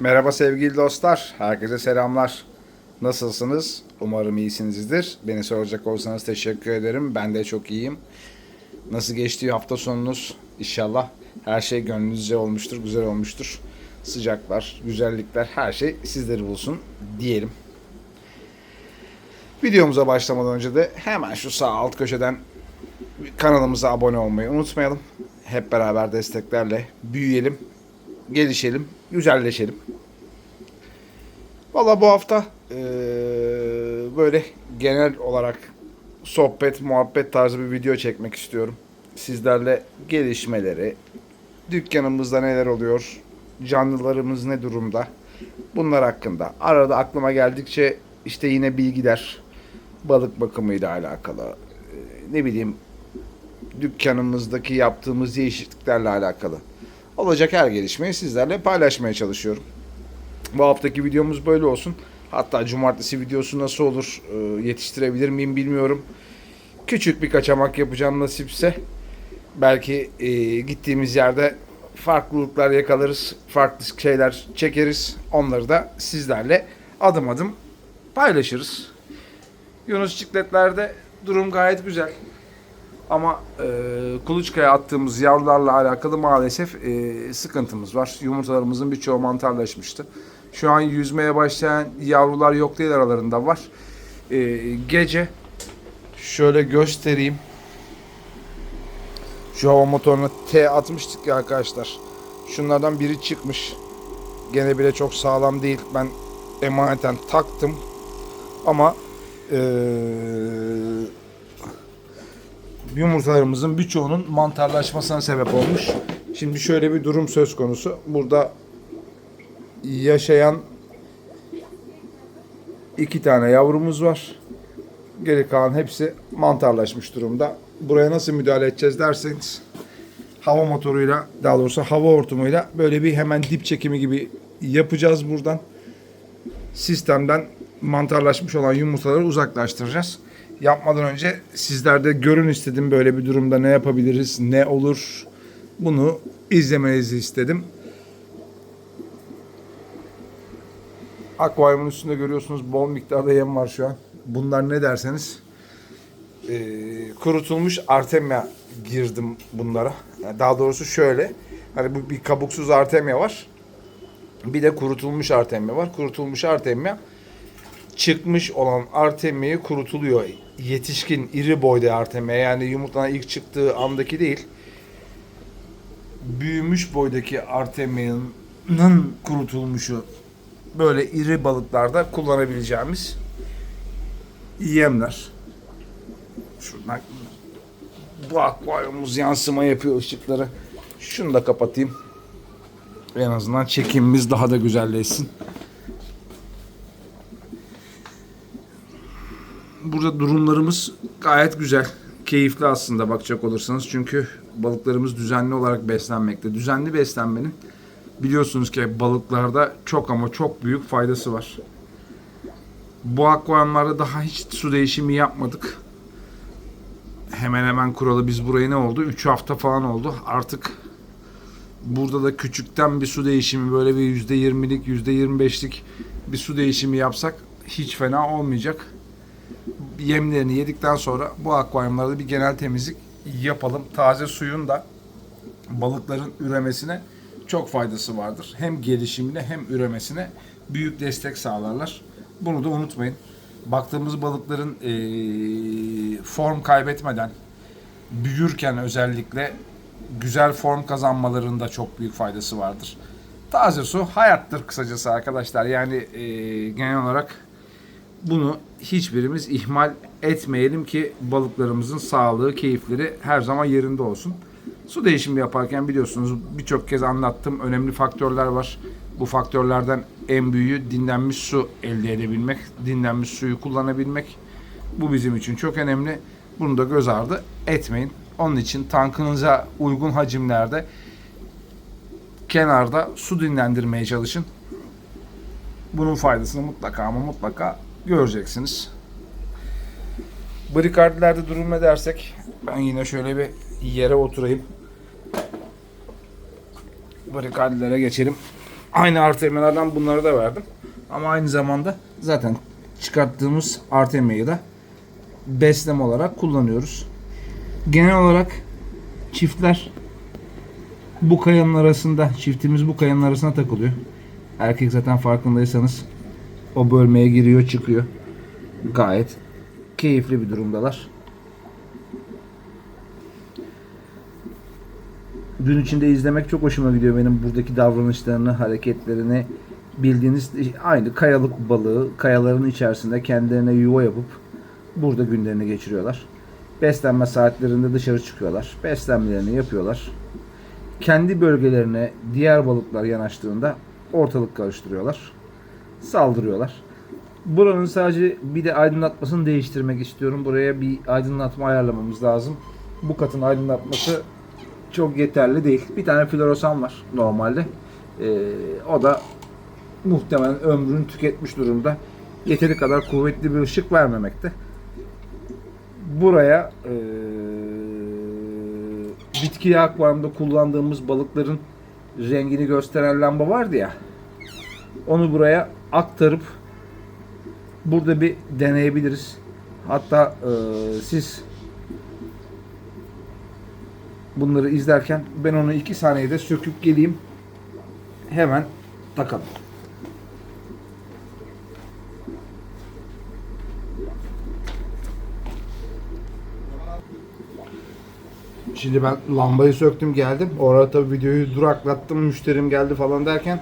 Merhaba sevgili dostlar. Herkese selamlar. Nasılsınız? Umarım iyisinizdir. Beni soracak olsanız teşekkür ederim. Ben de çok iyiyim. Nasıl geçti hafta sonunuz? İnşallah her şey gönlünüzce olmuştur, güzel olmuştur. Sıcaklar, güzellikler, her şey sizleri bulsun diyelim. Videomuza başlamadan önce de hemen şu sağ alt köşeden kanalımıza abone olmayı unutmayalım. Hep beraber desteklerle büyüyelim, gelişelim, güzelleşelim. Valla bu hafta eee, böyle genel olarak sohbet, muhabbet tarzı bir video çekmek istiyorum. Sizlerle gelişmeleri, dükkanımızda neler oluyor, canlılarımız ne durumda, bunlar hakkında. Arada aklıma geldikçe işte yine bilgiler, balık bakımıyla alakalı, ne bileyim dükkanımızdaki yaptığımız değişikliklerle alakalı olacak her gelişmeyi sizlerle paylaşmaya çalışıyorum. Bu haftaki videomuz böyle olsun. Hatta cumartesi videosu nasıl olur e, yetiştirebilir miyim bilmiyorum. Küçük bir kaçamak yapacağım nasipse. Belki e, gittiğimiz yerde farklılıklar yakalarız, farklı şeyler çekeriz. Onları da sizlerle adım adım paylaşırız. Yunus Çikletler'de durum gayet güzel. Ama e, kuluçkaya attığımız yavrularla alakalı maalesef e, sıkıntımız var. Yumurtalarımızın birçoğu mantarlaşmıştı. Şu an yüzmeye başlayan yavrular yok değil aralarında var. E, gece şöyle göstereyim. Şu hava motoruna T atmıştık ya arkadaşlar. Şunlardan biri çıkmış. Gene bile çok sağlam değil. Ben emaneten taktım. Ama eee yumurtalarımızın birçoğunun mantarlaşmasına sebep olmuş. Şimdi şöyle bir durum söz konusu. Burada yaşayan iki tane yavrumuz var. Geri kalan hepsi mantarlaşmış durumda. Buraya nasıl müdahale edeceğiz derseniz hava motoruyla daha doğrusu hava hortumuyla böyle bir hemen dip çekimi gibi yapacağız buradan. Sistemden mantarlaşmış olan yumurtaları uzaklaştıracağız. Yapmadan önce sizlerde görün istedim böyle bir durumda ne yapabiliriz, ne olur bunu izlemenizi istedim. Akvaryumun üstünde görüyorsunuz bol miktarda yem var şu an. Bunlar ne derseniz e, kurutulmuş artemia girdim bunlara. Yani daha doğrusu şöyle. Hani bu bir kabuksuz artemia var. Bir de kurutulmuş artemia var. Kurutulmuş artemia çıkmış olan artemiyi kurutuluyor. Yetişkin iri boyda artemia yani yumurtadan ilk çıktığı andaki değil. Büyümüş boydaki artemiyanın kurutulmuşu böyle iri balıklarda kullanabileceğimiz yemler. Şuradan bu akvaryumumuz yansıma yapıyor ışıkları. Şunu da kapatayım. En azından çekimimiz daha da güzelleşsin. Burada durumlarımız gayet güzel. Keyifli aslında bakacak olursanız. Çünkü balıklarımız düzenli olarak beslenmekte. Düzenli beslenmenin biliyorsunuz ki balıklarda çok ama çok büyük faydası var. Bu akvaryumlarda daha hiç su değişimi yapmadık. Hemen hemen kuralı biz buraya ne oldu? 3 hafta falan oldu. Artık burada da küçükten bir su değişimi böyle bir %20'lik %25'lik bir su değişimi yapsak hiç fena olmayacak yemlerini yedikten sonra bu akvaryumlarda bir genel temizlik yapalım. Taze suyun da balıkların üremesine çok faydası vardır. Hem gelişimine hem üremesine büyük destek sağlarlar. Bunu da unutmayın. Baktığımız balıkların eee, form kaybetmeden büyürken özellikle güzel form kazanmalarında çok büyük faydası vardır. Taze su hayattır kısacası arkadaşlar. Yani eee, genel olarak bunu hiçbirimiz ihmal etmeyelim ki balıklarımızın sağlığı, keyifleri her zaman yerinde olsun. Su değişimi yaparken biliyorsunuz birçok kez anlattım. Önemli faktörler var. Bu faktörlerden en büyüğü dinlenmiş su elde edebilmek, dinlenmiş suyu kullanabilmek. Bu bizim için çok önemli. Bunu da göz ardı etmeyin. Onun için tankınıza uygun hacimlerde kenarda su dinlendirmeye çalışın. Bunun faydasını mutlaka ama mutlaka göreceksiniz. Brikardilerde durum ne dersek ben yine şöyle bir yere oturayım. Brikardilere geçelim. Aynı artemyalardan bunları da verdim. Ama aynı zamanda zaten çıkarttığımız artemyayı da besleme olarak kullanıyoruz. Genel olarak çiftler bu kayanın arasında, çiftimiz bu kayanın arasına takılıyor. Erkek zaten farkındaysanız o bölmeye giriyor çıkıyor. Gayet keyifli bir durumdalar. Gün içinde izlemek çok hoşuma gidiyor benim buradaki davranışlarını, hareketlerini. Bildiğiniz aynı kayalık balığı, kayaların içerisinde kendilerine yuva yapıp burada günlerini geçiriyorlar. Beslenme saatlerinde dışarı çıkıyorlar. Beslenmelerini yapıyorlar. Kendi bölgelerine diğer balıklar yanaştığında ortalık karıştırıyorlar. Saldırıyorlar. Buranın sadece bir de aydınlatmasını değiştirmek istiyorum. Buraya bir aydınlatma ayarlamamız lazım. Bu katın aydınlatması çok yeterli değil. Bir tane floresan var normalde. Ee, o da muhtemelen ömrünü tüketmiş durumda. Yeteri kadar kuvvetli bir ışık vermemekte. Buraya ee, bitki akvaryumda kullandığımız balıkların rengini gösteren lamba vardı ya. Onu buraya aktarıp burada bir deneyebiliriz. Hatta ee, siz bunları izlerken ben onu iki saniyede söküp geleyim. Hemen takalım. Şimdi ben lambayı söktüm geldim. Orada tabii videoyu duraklattım. Müşterim geldi falan derken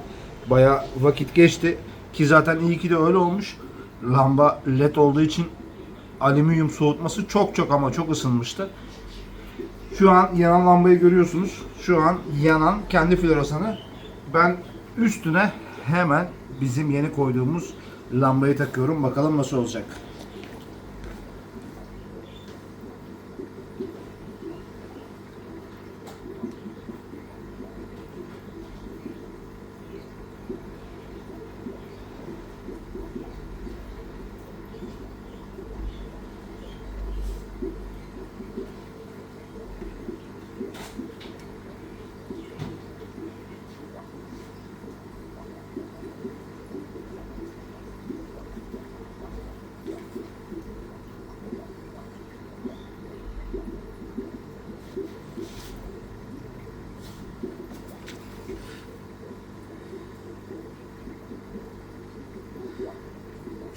baya vakit geçti. Ki zaten iyi ki de öyle olmuş. Lamba led olduğu için alüminyum soğutması çok çok ama çok ısınmıştı. Şu an yanan lambayı görüyorsunuz. Şu an yanan kendi floresanı. Ben üstüne hemen bizim yeni koyduğumuz lambayı takıyorum. Bakalım nasıl olacak.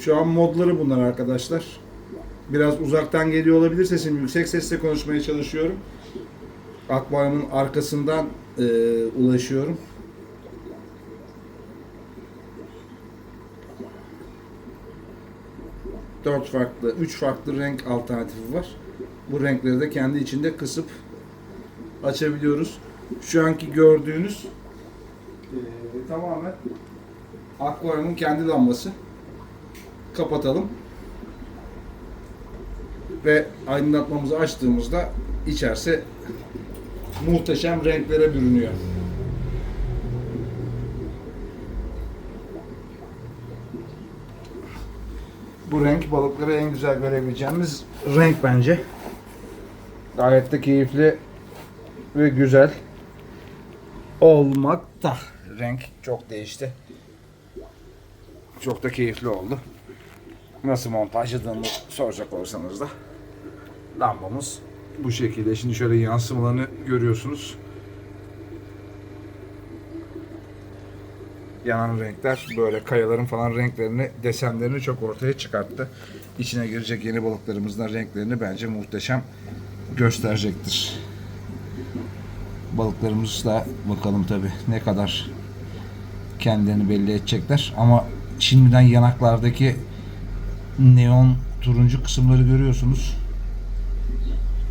Şu an modları bunlar arkadaşlar. Biraz uzaktan geliyor olabilir sesim. Yüksek sesle konuşmaya çalışıyorum. Akvaryumun arkasından e, ulaşıyorum. Dört farklı, üç farklı renk alternatifi var. Bu renkleri de kendi içinde kısıp açabiliyoruz. Şu anki gördüğünüz e, tamamen akvaryumun kendi lambası kapatalım. Ve aydınlatmamızı açtığımızda içerisi muhteşem renklere bürünüyor. Bu renk balıkları en güzel görebileceğimiz renk bence. Gayet de keyifli ve güzel olmakta. Renk çok değişti. Çok da keyifli oldu nasıl montajladığını soracak olursanız da lambamız bu şekilde. Şimdi şöyle yansımalarını görüyorsunuz. Yanan renkler böyle kayaların falan renklerini, desenlerini çok ortaya çıkarttı. İçine girecek yeni balıklarımızın renklerini bence muhteşem gösterecektir. Balıklarımız da bakalım tabi ne kadar kendilerini belli edecekler. Ama şimdiden yanaklardaki neon turuncu kısımları görüyorsunuz.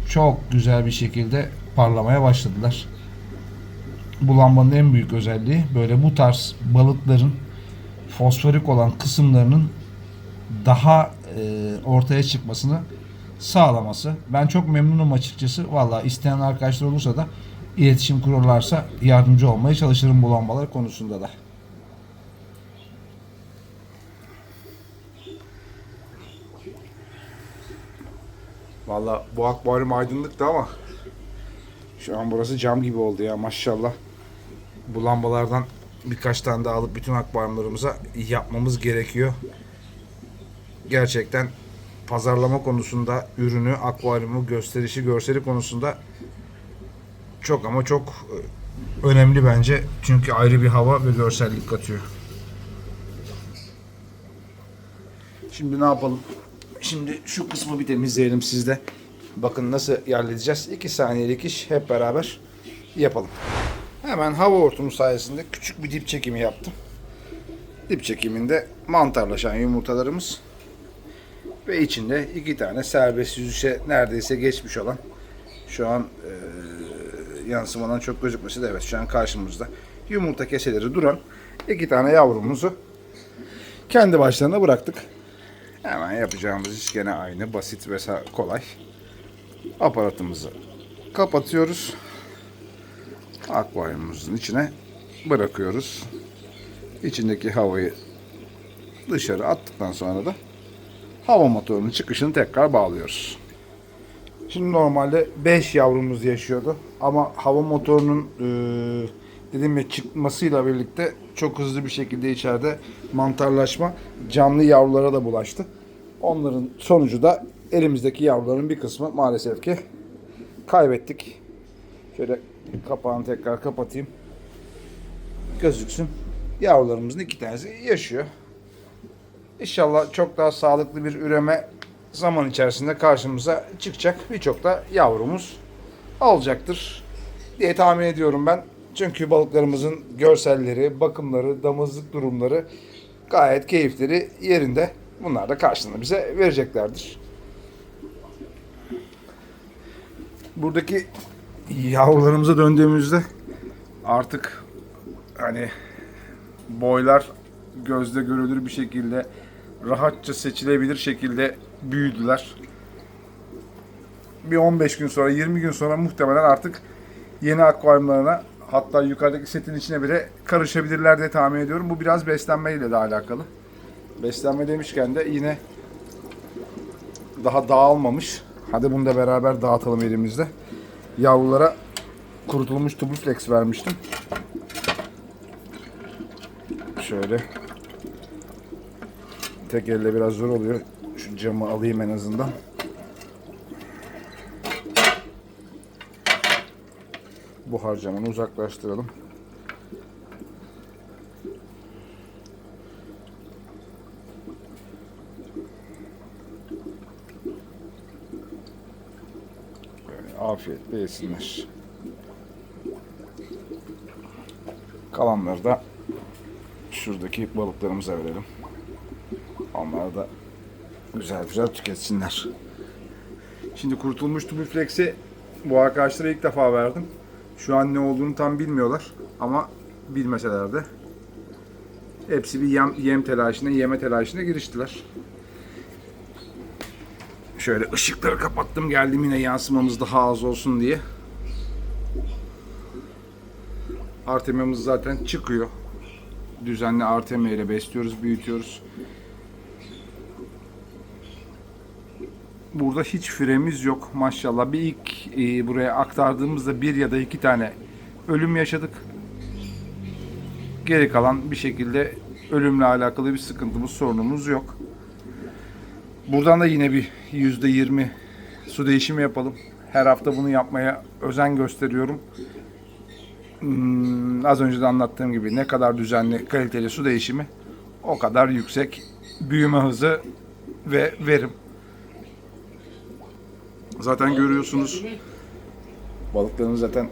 Çok güzel bir şekilde parlamaya başladılar. Bu lambanın en büyük özelliği böyle bu tarz balıkların fosforik olan kısımlarının daha e, ortaya çıkmasını sağlaması. Ben çok memnunum açıkçası. Valla isteyen arkadaşlar olursa da iletişim kururlarsa yardımcı olmaya çalışırım bu lambalar konusunda da. Valla bu akvaryum aydınlıktı ama şu an burası cam gibi oldu ya maşallah. Bu lambalardan birkaç tane daha alıp bütün akvaryumlarımıza yapmamız gerekiyor. Gerçekten pazarlama konusunda ürünü, akvaryumu, gösterişi, görseli konusunda çok ama çok e, önemli bence. Çünkü ayrı bir hava ve görsellik katıyor. Şimdi ne yapalım? Şimdi şu kısmı bir temizleyelim sizde. Bakın nasıl yerleyeceğiz. 2 saniyelik iş hep beraber yapalım. Hemen hava hortumu sayesinde küçük bir dip çekimi yaptım. Dip çekiminde mantarlaşan yumurtalarımız ve içinde iki tane serbest yüzüşe neredeyse geçmiş olan şu an e, yansımadan çok gözükmesi de evet şu an karşımızda yumurta keseleri duran iki tane yavrumuzu kendi başlarına bıraktık. Hemen yapacağımız iş gene aynı basit ve kolay. Aparatımızı kapatıyoruz. Akvaryumumuzun içine bırakıyoruz. İçindeki havayı dışarı attıktan sonra da hava motorunun çıkışını tekrar bağlıyoruz. Şimdi normalde 5 yavrumuz yaşıyordu ama hava motorunun eee dediğim gibi çıkmasıyla birlikte çok hızlı bir şekilde içeride mantarlaşma canlı yavrulara da bulaştı. Onların sonucu da elimizdeki yavruların bir kısmı maalesef ki kaybettik. Şöyle kapağını tekrar kapatayım. Gözüksün. Yavrularımızın iki tanesi yaşıyor. İnşallah çok daha sağlıklı bir üreme zaman içerisinde karşımıza çıkacak. Birçok da yavrumuz olacaktır diye tahmin ediyorum ben. Çünkü balıklarımızın görselleri, bakımları, damızlık durumları gayet keyifleri yerinde. Bunlar da karşılığını bize vereceklerdir. Buradaki yavrularımıza döndüğümüzde artık hani boylar gözle görülür bir şekilde rahatça seçilebilir şekilde büyüdüler. Bir 15 gün sonra 20 gün sonra muhtemelen artık yeni akvaryumlarına hatta yukarıdaki setin içine bile karışabilirler diye tahmin ediyorum. Bu biraz beslenmeyle de alakalı. Beslenme demişken de yine daha dağılmamış. Hadi bunu da beraber dağıtalım elimizde. Yavrulara kurutulmuş tubiflex vermiştim. Şöyle. Tek elle biraz zor oluyor. Şu camı alayım en azından. Buhar camını uzaklaştıralım. Böyle afiyetle yesinler. Kalanları da şuradaki balıklarımıza verelim. Onlar da güzel güzel tüketsinler. Şimdi kurutulmuş tubiflex'i bu arkadaşlara ilk defa verdim. Şu an ne olduğunu tam bilmiyorlar ama bilmeseler de hepsi bir yem, yem telaşına, yeme telaşına giriştiler. Şöyle ışıkları kapattım geldim yine yansımamız daha az olsun diye. Artemimiz zaten çıkıyor. Düzenli artemi ile besliyoruz, büyütüyoruz. Burada hiç firemiz yok maşallah. Bir ilk e, buraya aktardığımızda bir ya da iki tane ölüm yaşadık. Geri kalan bir şekilde ölümle alakalı bir sıkıntımız, sorunumuz yok. Buradan da yine bir yüzde yirmi su değişimi yapalım. Her hafta bunu yapmaya özen gösteriyorum. Hmm, az önce de anlattığım gibi ne kadar düzenli, kaliteli su değişimi o kadar yüksek büyüme hızı ve verim. Zaten görüyorsunuz. Balıkların zaten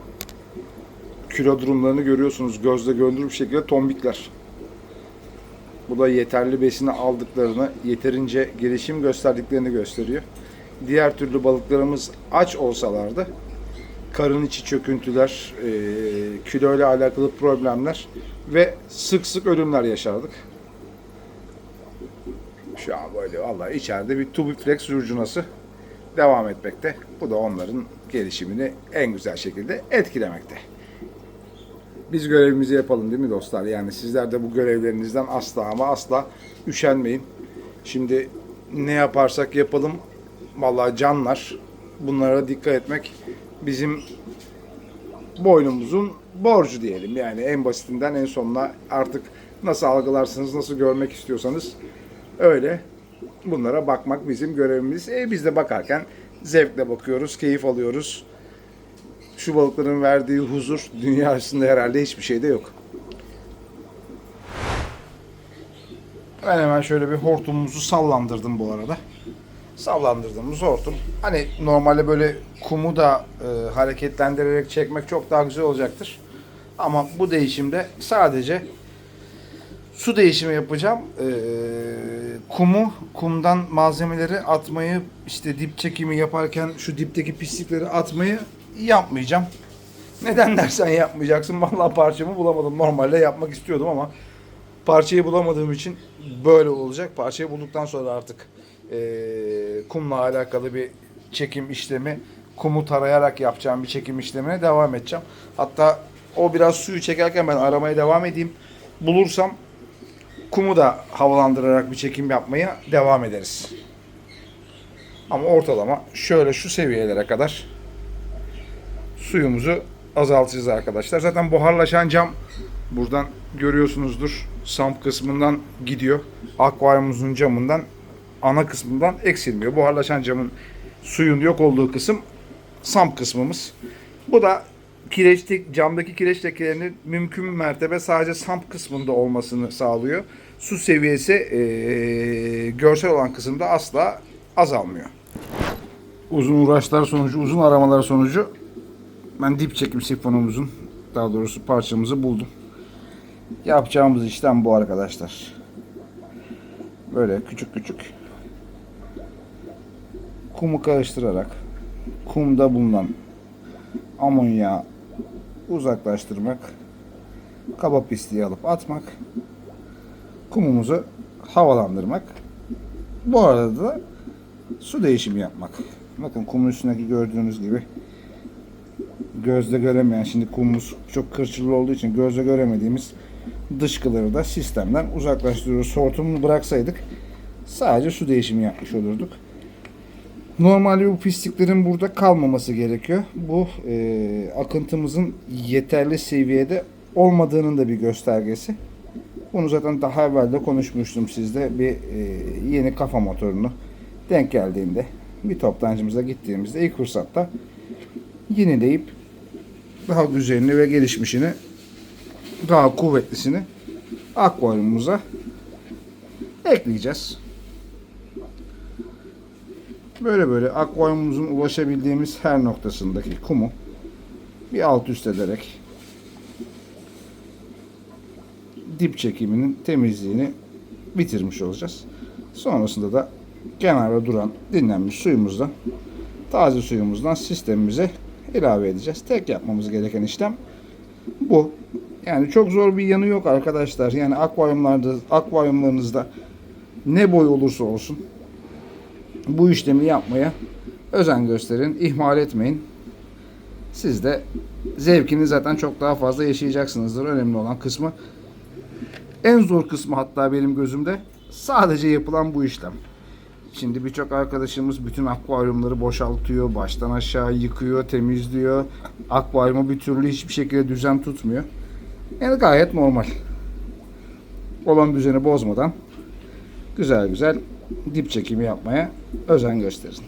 kilo durumlarını görüyorsunuz. Gözle görülür bir şekilde tombikler. Bu da yeterli besini aldıklarını, yeterince gelişim gösterdiklerini gösteriyor. Diğer türlü balıklarımız aç olsalardı karın içi çöküntüler, e, kilo ile alakalı problemler ve sık sık ölümler yaşardık. Şu an böyle vallahi içeride bir tubiflex curcunası devam etmekte. Bu da onların gelişimini en güzel şekilde etkilemekte. Biz görevimizi yapalım değil mi dostlar? Yani sizler de bu görevlerinizden asla ama asla üşenmeyin. Şimdi ne yaparsak yapalım vallahi canlar bunlara dikkat etmek bizim boynumuzun borcu diyelim. Yani en basitinden en sonuna artık nasıl algılarsınız, nasıl görmek istiyorsanız öyle. Bunlara bakmak bizim görevimiz. E biz de bakarken zevkle bakıyoruz, keyif alıyoruz. Şu balıkların verdiği huzur dünya üstünde herhalde hiçbir şeyde yok. Ben hemen şöyle bir hortumumuzu sallandırdım bu arada. Sallandırdığımız hortum. Hani normalde böyle kumu da e, hareketlendirerek çekmek çok daha güzel olacaktır. Ama bu değişimde sadece su değişimi yapacağım. E, kumu, kumdan malzemeleri atmayı, işte dip çekimi yaparken şu dipteki pislikleri atmayı yapmayacağım. Neden dersen yapmayacaksın. Vallahi parçamı bulamadım. Normalde yapmak istiyordum ama parçayı bulamadığım için böyle olacak. Parçayı bulduktan sonra artık eee, kumla alakalı bir çekim işlemi, kumu tarayarak yapacağım bir çekim işlemine devam edeceğim. Hatta o biraz suyu çekerken ben aramaya devam edeyim. Bulursam kumu da havalandırarak bir çekim yapmaya devam ederiz. Ama ortalama şöyle şu seviyelere kadar suyumuzu azaltacağız arkadaşlar. Zaten buharlaşan cam buradan görüyorsunuzdur. Samp kısmından gidiyor. Akvaryumumuzun camından ana kısmından eksilmiyor. Buharlaşan camın suyun yok olduğu kısım samp kısmımız. Bu da kireçlik camdaki kireç lekelerinin mümkün mertebe sadece samp kısmında olmasını sağlıyor. Su seviyesi eee, görsel olan kısımda asla azalmıyor. Uzun uğraşlar sonucu, uzun aramalar sonucu ben dip çekim sifonumuzun daha doğrusu parçamızı buldum. Yapacağımız işlem bu arkadaşlar. Böyle küçük küçük kumu karıştırarak kumda bulunan amonyağı uzaklaştırmak, kaba pisliği alıp atmak, kumumuzu havalandırmak. Bu arada da su değişimi yapmak. Bakın kumun üstündeki gördüğünüz gibi gözle göremeyen şimdi kumumuz çok kırçıllı olduğu için gözle göremediğimiz dışkıları da sistemden uzaklaştırıyoruz. Hortumunu bıraksaydık sadece su değişimi yapmış olurduk. Normalde bu pisliklerin burada kalmaması gerekiyor. Bu e, akıntımızın yeterli seviyede olmadığının da bir göstergesi. Bunu zaten daha evvel de konuşmuştum sizde. Bir e, yeni kafa motorunu denk geldiğinde bir toptancımıza gittiğimizde ilk fırsatta yenileyip daha güzelini ve gelişmişini daha kuvvetlisini akvaryumumuza ekleyeceğiz. Böyle böyle akvaryumumuzun ulaşabildiğimiz her noktasındaki kumu bir alt üst ederek dip çekiminin temizliğini bitirmiş olacağız. Sonrasında da kenarda duran dinlenmiş suyumuzdan taze suyumuzdan sistemimize ilave edeceğiz. Tek yapmamız gereken işlem bu. Yani çok zor bir yanı yok arkadaşlar. Yani akvaryumlarda, akvaryumlarınızda ne boy olursa olsun bu işlemi yapmaya özen gösterin. ihmal etmeyin. Siz de zevkini zaten çok daha fazla yaşayacaksınızdır. Önemli olan kısmı en zor kısmı hatta benim gözümde sadece yapılan bu işlem. Şimdi birçok arkadaşımız bütün akvaryumları boşaltıyor, baştan aşağı yıkıyor, temizliyor. Akvaryumu bir türlü hiçbir şekilde düzen tutmuyor. Yani gayet normal. Olan düzeni bozmadan güzel güzel dip çekimi yapmaya özen gösterin.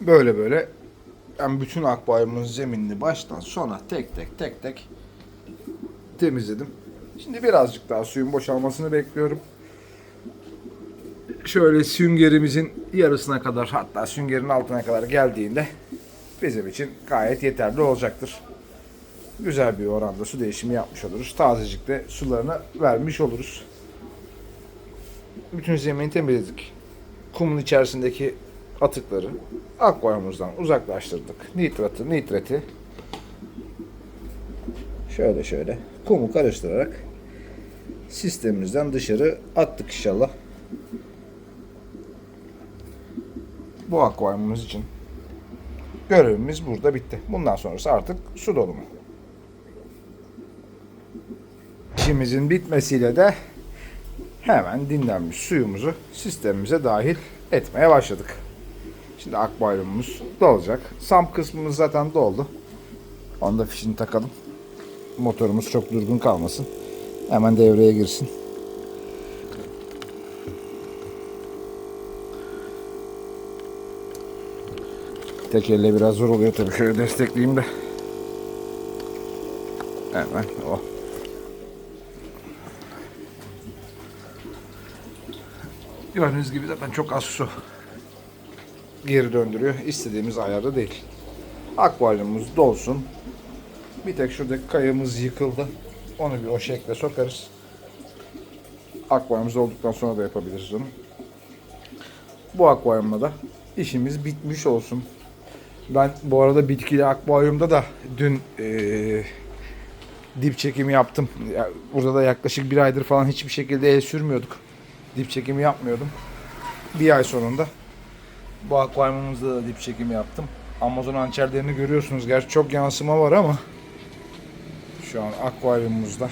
Böyle böyle ben bütün akvaryumun zeminini baştan sona tek tek tek tek temizledim. Şimdi birazcık daha suyun boşalmasını bekliyorum. Şöyle süngerimizin yarısına kadar hatta süngerin altına kadar geldiğinde bizim için gayet yeterli olacaktır. Güzel bir oranda su değişimi yapmış oluruz. Tazecikte sularını vermiş oluruz. Bütün zemini temizledik. Kumun içerisindeki atıkları akvaryumumuzdan uzaklaştırdık. Nitratı, nitrati şöyle şöyle kumu karıştırarak sistemimizden dışarı attık inşallah. Bu akvaryumumuz için görevimiz burada bitti. Bundan sonrası artık su dolumu. İşimizin bitmesiyle de hemen dinlenmiş suyumuzu sistemimize dahil etmeye başladık. Şimdi akvaryumumuz dolacak. Sam kısmımız zaten doldu. Onu da fişini takalım. Motorumuz çok durgun kalmasın. Hemen devreye girsin. Tek elle biraz zor oluyor tabii. Şöyle destekleyeyim de. Hemen o. Gördüğünüz gibi zaten çok az su geri döndürüyor. İstediğimiz ayarda değil. Akvaryumumuz dolsun. Bir tek şuradaki kayamız yıkıldı. Onu bir o şekle sokarız. Akvaryumumuz olduktan sonra da yapabiliriz onu. Bu akvaryumda da işimiz bitmiş olsun. Ben bu arada bitkili akvaryumda da dün eee, dip çekimi yaptım. Ya, Burada da yaklaşık bir aydır falan hiçbir şekilde el sürmüyorduk. Dip çekimi yapmıyordum. Bir ay sonunda bu akvaryumumuzda da dip çekimi yaptım. Amazon hançerlerini görüyorsunuz. Gerçi çok yansıma var ama şu an akvaryumumuzda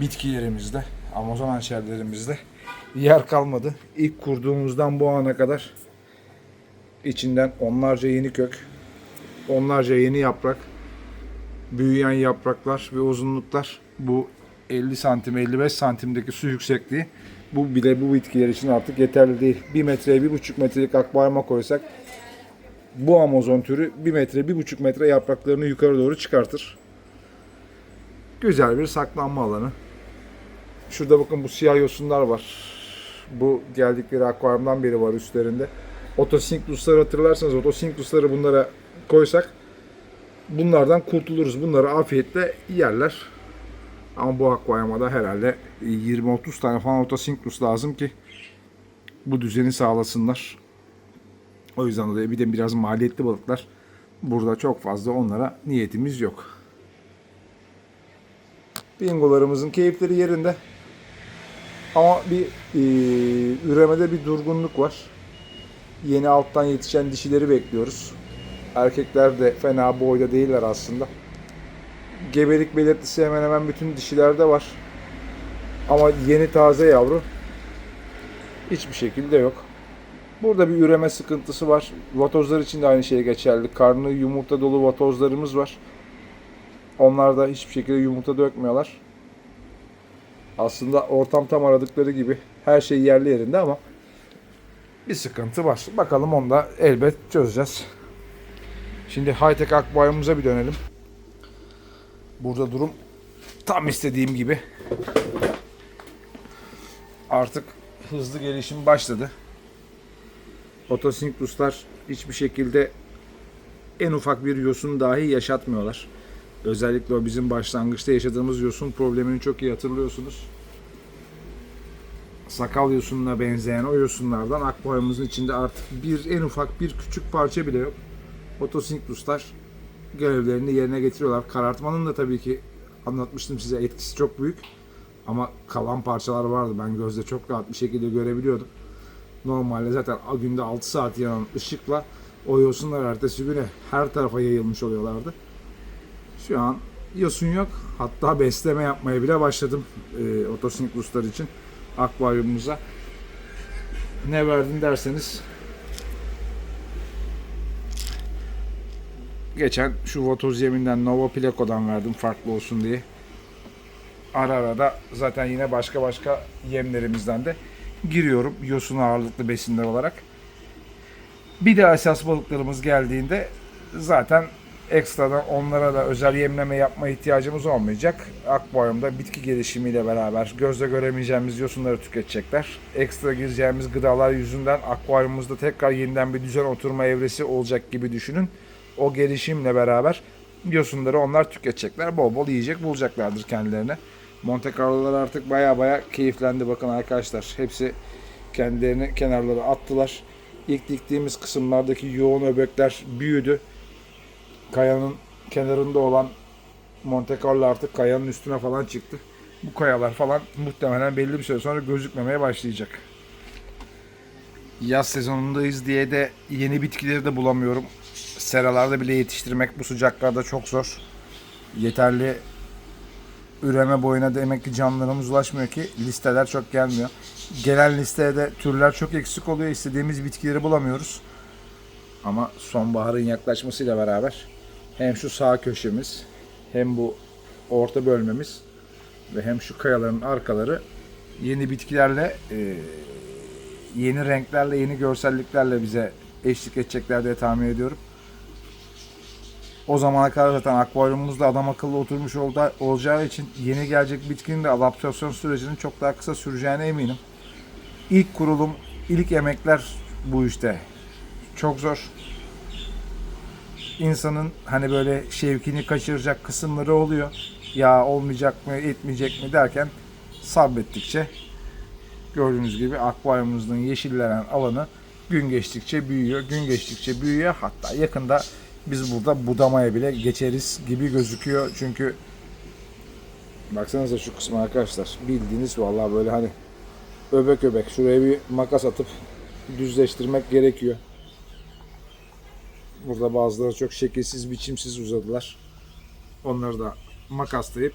bitkilerimizde Amazon hançerlerimizde yer kalmadı. İlk kurduğumuzdan bu ana kadar içinden onlarca yeni kök, onlarca yeni yaprak, büyüyen yapraklar ve uzunluklar bu 50 santim 55 santimdeki su yüksekliği bu bile bu bitkiler için artık yeterli değil. 1 metreye 1,5 metrelik akvaryuma koysak bu Amazon türü 1 metre 1,5 metre yapraklarını yukarı doğru çıkartır. Güzel bir saklanma alanı. Şurada bakın bu siyah yosunlar var. Bu geldikleri akvaryumdan beri var üstlerinde. Otosinklusları hatırlarsanız otosinklusları bunlara koysak bunlardan kurtuluruz. Bunları afiyetle yerler. Ama bu akvaryuma da herhalde 20-30 tane falan otosinklus lazım ki bu düzeni sağlasınlar. O yüzden de bir de biraz maliyetli balıklar. Burada çok fazla onlara niyetimiz yok. Bingolarımızın keyifleri yerinde. Ama bir e, üremede bir durgunluk var. Yeni alttan yetişen dişileri bekliyoruz. Erkekler de fena boyda değiller aslında. Gebelik belirtisi hemen hemen bütün dişilerde var. Ama yeni taze yavru hiçbir şekilde yok. Burada bir üreme sıkıntısı var. Vatozlar için de aynı şey geçerli. Karnı yumurta dolu vatozlarımız var. Onlar da hiçbir şekilde yumurta dökmüyorlar. Aslında ortam tam aradıkları gibi her şey yerli yerinde ama bir sıkıntı var. Bakalım onu da elbet çözeceğiz. Şimdi high-tech akvaryumumuza bir dönelim. Burada durum tam istediğim gibi. Artık hızlı gelişim başladı. Otosinkluslar hiçbir şekilde en ufak bir yosun dahi yaşatmıyorlar. Özellikle o bizim başlangıçta yaşadığımız yosun problemini çok iyi hatırlıyorsunuz. Sakal yosununa benzeyen o yosunlardan akvaryumumuzun içinde artık bir en ufak bir küçük parça bile yok. Otosinkluslar görevlerini yerine getiriyorlar. Karartmanın da tabii ki anlatmıştım size etkisi çok büyük. Ama kalan parçalar vardı. Ben gözle çok rahat bir şekilde görebiliyordum. Normalde zaten günde 6 saat yanan ışıkla o yosunlar ertesi güne her tarafa yayılmış oluyorlardı. Şu an yosun yok. Hatta besleme yapmaya bile başladım e, otosinkluslar için akvaryumumuza. Ne verdin derseniz geçen şu vatoz yeminden Nova Placo'dan verdim farklı olsun diye. Ara ara da zaten yine başka başka yemlerimizden de giriyorum yosun ağırlıklı besinler olarak. Bir de esas balıklarımız geldiğinde zaten ekstradan onlara da özel yemleme yapma ihtiyacımız olmayacak. Akvaryumda bitki gelişimiyle beraber gözle göremeyeceğimiz yosunları tüketecekler. Ekstra gireceğimiz gıdalar yüzünden akvaryumumuzda tekrar yeniden bir düzen oturma evresi olacak gibi düşünün. O gelişimle beraber yosunları onlar tüketecekler. Bol bol yiyecek bulacaklardır kendilerine. Monte Carlo'lar artık baya baya keyiflendi bakın arkadaşlar. Hepsi kendilerini kenarlara attılar. İlk diktiğimiz kısımlardaki yoğun öbekler büyüdü. Kayanın kenarında olan Monte Carlo artık kayanın üstüne falan çıktı. Bu kayalar falan muhtemelen belli bir süre sonra gözükmemeye başlayacak. Yaz sezonundayız diye de yeni bitkileri de bulamıyorum. Seralarda bile yetiştirmek bu sıcaklarda çok zor. Yeterli üreme boyuna demek ki canlılarımız ulaşmıyor ki listeler çok gelmiyor. Gelen listede de türler çok eksik oluyor. İstediğimiz bitkileri bulamıyoruz. Ama sonbaharın yaklaşmasıyla beraber hem şu sağ köşemiz hem bu orta bölmemiz ve hem şu kayaların arkaları yeni bitkilerle e, yeni renklerle yeni görselliklerle bize eşlik edecekler diye tahmin ediyorum. O zamana kadar zaten akvaryumumuzda adam akıllı oturmuş olda, olacağı için yeni gelecek bitkinin de adaptasyon sürecinin çok daha kısa süreceğine eminim. İlk kurulum, ilk emekler bu işte çok zor. İnsanın hani böyle şevkini kaçıracak kısımları oluyor. Ya olmayacak mı, etmeyecek mi derken sabrettikçe gördüğünüz gibi akvaryumumuzun yeşillenen alanı gün geçtikçe büyüyor. Gün geçtikçe büyüyor. Hatta yakında biz burada budamaya bile geçeriz gibi gözüküyor. Çünkü baksanıza şu kısmı arkadaşlar. Bildiğiniz vallahi böyle hani öbek öbek. Şuraya bir makas atıp düzleştirmek gerekiyor. Burada bazıları çok şekilsiz, biçimsiz uzadılar. Onları da makaslayıp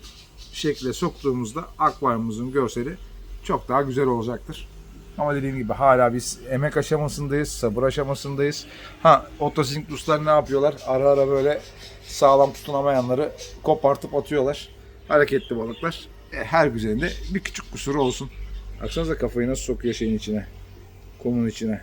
şekle soktuğumuzda akvaryumumuzun görseli çok daha güzel olacaktır. Ama dediğim gibi hala biz emek aşamasındayız, sabır aşamasındayız. Ha, otosinkluslar ne yapıyorlar? Ara ara böyle sağlam tutunamayanları kopartıp atıyorlar. Hareketli balıklar. E, her güzelinde bir küçük kusuru olsun. Baksanıza kafayı nasıl sokuyor şeyin içine. Kumun içine.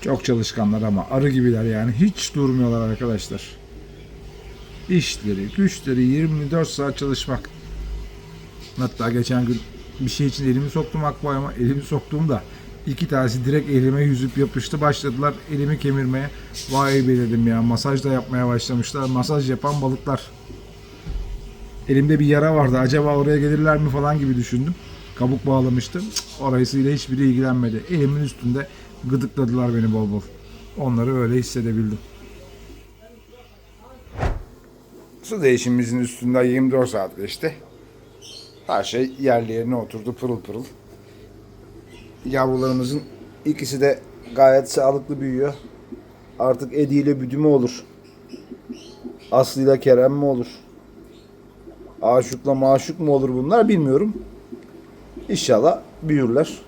Çok çalışkanlar ama arı gibiler yani. Hiç durmuyorlar arkadaşlar. İşleri, güçleri 24 saat çalışmak. Hatta geçen gün bir şey için elimi soktum akvaryuma. Elimi soktuğumda iki tanesi direkt elime yüzüp yapıştı. Başladılar elimi kemirmeye. Vay be dedim ya. Masaj da yapmaya başlamışlar. Masaj yapan balıklar. Elimde bir yara vardı. Acaba oraya gelirler mi falan gibi düşündüm. Kabuk bağlamıştım. Orasıyla hiçbiri ilgilenmedi. Elimin üstünde gıdıkladılar beni bol bol. Onları öyle hissedebildim. Su değişimimizin üstünden 24 saat geçti. Her şey yerli yerine oturdu pırıl pırıl. Yavrularımızın ikisi de gayet sağlıklı büyüyor. Artık Edi ile Büdü mü olur? Aslı ile Kerem mi olur? Aşıkla maşuk mu olur bunlar bilmiyorum. İnşallah büyürler.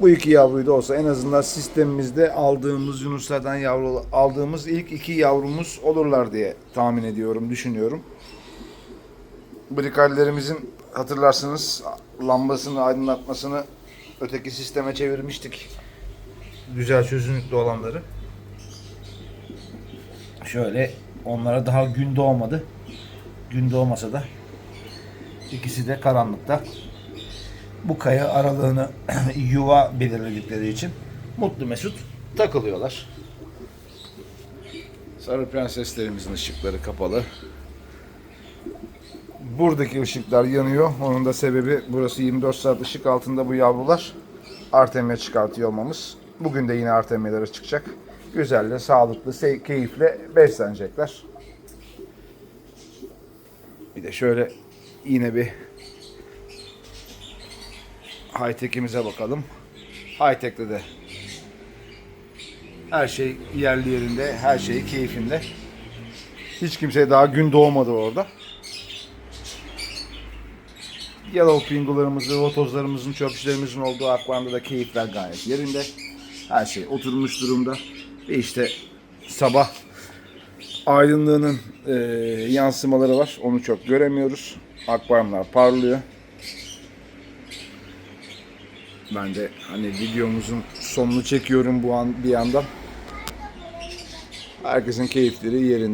Bu iki yavruyu da olsa en azından sistemimizde aldığımız yunuslardan yavru aldığımız ilk iki yavrumuz olurlar diye tahmin ediyorum, düşünüyorum. Brikallerimizin hatırlarsınız lambasını aydınlatmasını öteki sisteme çevirmiştik. Güzel çözünürlüklü olanları. Şöyle onlara daha gün doğmadı. Gün doğmasa da ikisi de karanlıkta bu kaya aralığını yuva belirledikleri için mutlu mesut takılıyorlar. Sarı prenseslerimizin ışıkları kapalı. Buradaki ışıklar yanıyor. Onun da sebebi burası 24 saat ışık altında bu yavrular. Artemya çıkartıyor olmamız. Bugün de yine artemyaları çıkacak. Güzelle, sağlıklı, keyifle beslenecekler. Bir de şöyle yine bir high-tech'imize bakalım. High-tech'te de her şey yerli yerinde, her şey keyfinde. Hiç kimseye daha gün doğmadı orada. Yellow pingularımızın, rotozlarımızın, çöpçülerimizin olduğu akvaryumda da keyifler gayet yerinde. Her şey oturmuş durumda. Ve işte sabah aydınlığının e, yansımaları var. Onu çok göremiyoruz. Akvaryumlar parlıyor. Ben de hani videomuzun sonunu çekiyorum bu an bir yandan. Herkesin keyifleri yerinde.